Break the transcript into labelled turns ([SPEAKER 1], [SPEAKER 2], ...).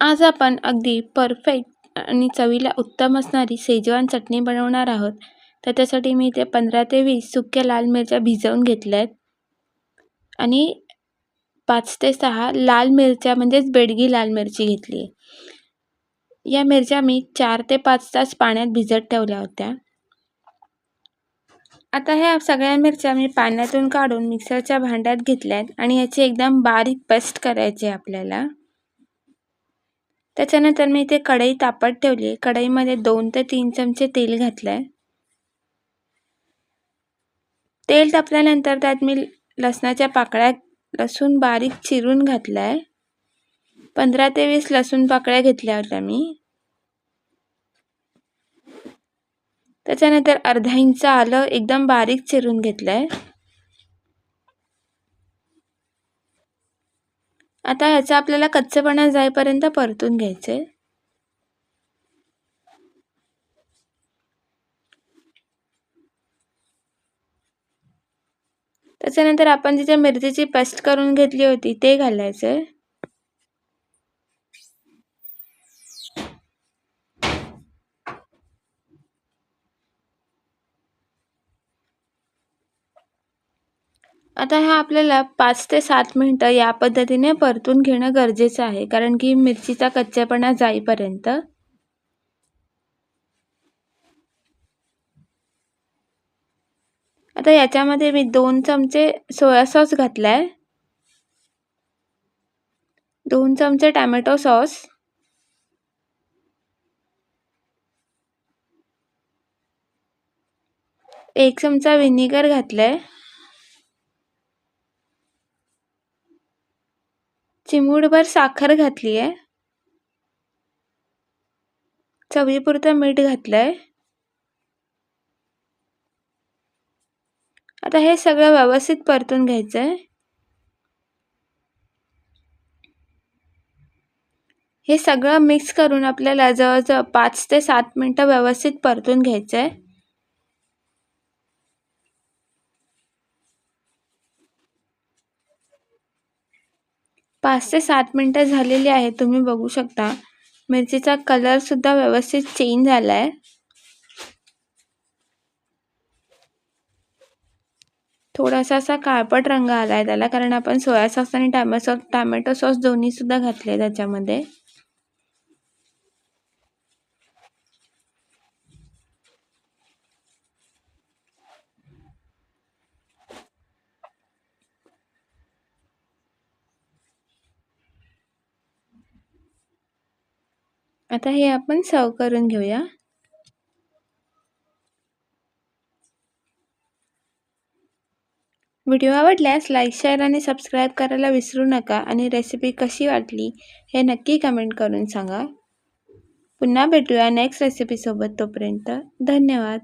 [SPEAKER 1] आज आपण अगदी परफेक्ट आणि चवीला उत्तम असणारी शेजवान चटणी बनवणार आहोत. तर त्यासाठी मी इथे पंधरा ते वीस सुक्या लाल मिरच्या भिजवून घेतल्या आहेत आणि पाच ते सहा लाल मिरच्या म्हणजेच बेडगी लाल मिरची घेतली. आहे या मिरच्या मी चार ते पाच तास पाण्यात भिजत ठेवल्या होत्या. आता ह्या सगळ्या मिरच्या मी पाण्यातून काढून मिक्सरच्या भांड्यात घेतल्या आहेत आणि याची एकदम बारीक पेस्ट करायची आहे आपल्याला. त्याच्यानंतर मी इथे कढई तापत ठेवली. कढईमध्ये दोन ते तीन चमचे तेल घातलंय. तेल तापल्यानंतर त्यात मी लसणाच्या पाकळ्या लसूण बारीक चिरून घातलाय. पंधरा ते वीस लसूण पाकळ्या घेतल्या होत्या मी. त्याच्यानंतर अर्धा इंच आलं एकदम बारीक चिरून घेतलंय. आता ह्याचा आपल्याला कच्चेपणा जाईपर्यंत परतून घ्यायचे त्याच्यानंतर आपण जिथे मिरचीची पेस्ट करून घेतली होती ते घालायचे आता ह्या आपल्याला पाच ते सात मिनटं या पद्धतीने परतून घेणं गरजेचं आहे कारण की मिरचीचा कच्चेपणा जाईपर्यंत. आता याच्यामध्ये मी दोन चमचे सोया सॉस घातलाय. दोन चमचे टॅमॅटो सॉस. एक चमचा व्हिनेगर घातलाय. चिमूटभर साखर घातली आहे चवीपुरतं मीठ घातलंय. आता हे सगळं व्यवस्थित परतून घ्यायचं आहे हे सगळं मिक्स करून आपल्याला जवळजवळ पाच ते सात मिनटं व्यवस्थित परतून घ्यायचंय. पाच ते सात मिनटं झालेली आहे तुम्ही बघू शकता. मिरचीचा कलरसुद्धा व्यवस्थित चेंज झाला आहे थोडासा असा काळपट रंग आला आहे त्याला कारण आपण सोया सॉस आणि टॅमॅटो टॅमॅटो सॉस दोन्हीसुद्धा घातले त्याच्यामध्ये. आता हे आपण सर्व करून घेऊया. व्हिडिओ आवडल्यास लाईक शेअर आणि सबस्क्राईब करायला विसरू नका आणि रेसिपी कशी वाटली हे नक्की कमेंट करून सांगा. पुन्हा भेटूया नेक्स्ट रेसिपीसोबत तोपर्यंत धन्यवाद.